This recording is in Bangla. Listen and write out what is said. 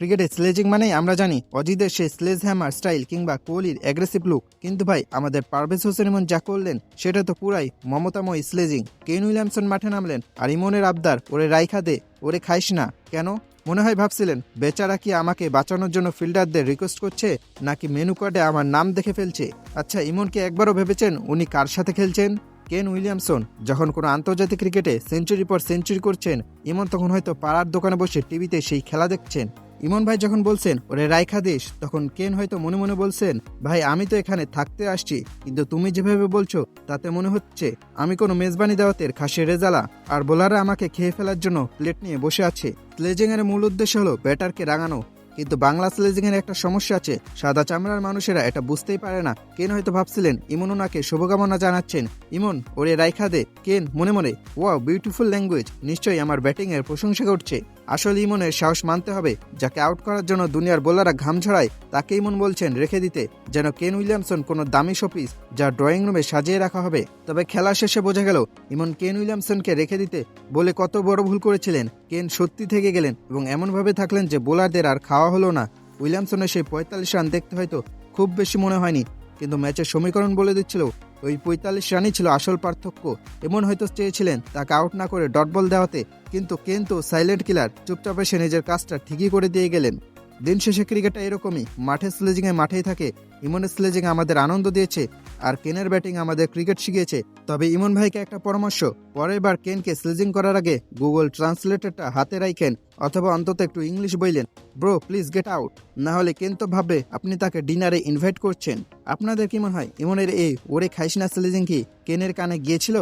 ক্রিকেটে স্লেজিং মানেই আমরা জানি অজিদের সেই স্লেজ হ্যামার স্টাইল কিংবা কোহলির অ্যাগ্রেসিভ লুক কিন্তু ভাই, আমাদের পারভেজ হোসেন ইমন যা করলেন, সেটা তো পুরাই মমতাময় স্লেজিং কেন উইলিয়ামসন মাঠে নামলেন, আর ইমনের আবদার, ওরে রাইখা দে, ওরে খাইস না। কেন? মনে হয় ভাবছিলেন, বেচারা কি আমাকে বাঁচানোর জন্য ফিল্ডারদের রিকোয়েস্ট করছে, নাকি মেনু কার্ডে আমার নাম দেখে ফেলছে? আচ্ছা ইমনকে একবারও ভেবেছেন উনি কার সাথে খেলছেন? কেন উইলিয়ামসন, যখন কোনো আন্তর্জাতিক ক্রিকেটে সেঞ্চুরি পর সেঞ্চুরি করছেন, ইমন তখন হয়তো পাড়ার দোকানে বসে টিভিতে সেই খেলা দেখছেন। ইমন ভাই যখন বলছেন, ওরে রাইখা দিস, তখন কেন হয়তো মনে মনে বলছেন, ভাই, আমি তো এখানে থাকতে আসছি, কিন্তু তুমি যেভাবে বলছো, তাতে মনে হচ্ছে আমি কোনো মেজবানি দাওয়াতের খাসি রেজালা আর বোলাররা আমাকে খেয়ে ফেলার জন্য প্লেট নিয়ে বসে আছে। স্লেজিং এর মূল উদ্দেশ্য হলো ব্যাটারকে রাঙানো। কিন্তু বাংলা স্লেজিংয়ের একটা সমস্যা আছে, সাদা চামড়ার মানুষেরা এটা বুঝতেই পারে না। কেন হয়তো ভাবছিলেন, ইমন ওনাকে শুভকামনা জানাচ্ছেন। ইমন, ওরে রাইখা দে, কেন, মনে মনে। ওয়া বিউটিফুল ল্যাঙ্গুয়েজ নিশ্চয়ই আমার ব্যাটিংয়ের প্রশংসা করছে। আসলে ইমনের সাহস মানতে হবে, যাকে আউট করার জন্য দুনিয়ার বোলাররা ঘাম ঝরায় তাকে ইমন বলছেন, রেখে দিতে। যেন কেন উইলিয়ামসন কোনো দামি শোপিস যা ড্রয়িং রুমে সাজিয়ে রাখা হবে। তবে খেলা শেষে বোঝা গেল, ইমন কেন উইলিয়ামসনকে রেখে দিতে বলে কত বড় ভুল করেছিলেন, কেন সত্যি থেকে গেলেন এবং এমনভাবে থাকলেন যে বোলারদের আর খাওয়া হলো না। উইলিয়ামসনের সেই পঁয়তাল্লিশ রান দেখতে হয়তো খুব বেশি মনে হয়নি, কিন্তু ম্যাচের সমীকরণ বলে দিচ্ছিল, ওই পঁয়তাল্লিশ রানই ছিল আসল পার্থক্য। এমন হয়তো চেয়েছিলেন, তাকে আউট না করে ডট বল দেওয়াতে, কিন্তু কেন তো সাইলেন্ট কিলার চুপচাপ এসে নিজের কাজটা ঠিকই করে দিয়ে গেলেন। দিন শেষে ক্রিকেটটা এরকমই। মাঠে স্লেজিংয়ে মাঠেই থাকে। ইমনের স্লেজিং আমাদের আনন্দ দিয়েছে আর কেনের ব্যাটিং আমাদের ক্রিকেট শিখিয়েছে। তবে ইমন ভাইকে একটা পরামর্শ, পরের বার কেনকে স্লেজিং করার আগে গুগল ট্রান্সলেটরটা হাতে রাখেন অথবা অন্তত একটু ইংলিশ বইলেন, ব্রো, প্লিজ গেট আউট। না হলে কেন তো ভাববে আপনি তাকে ডিনারে ইনভাইট করছেন। আপনাদের কি মনে হয়, ইমনের এই ওরে খাইস না স্লেজিং কি, কেনের কানে গিয়েছিল?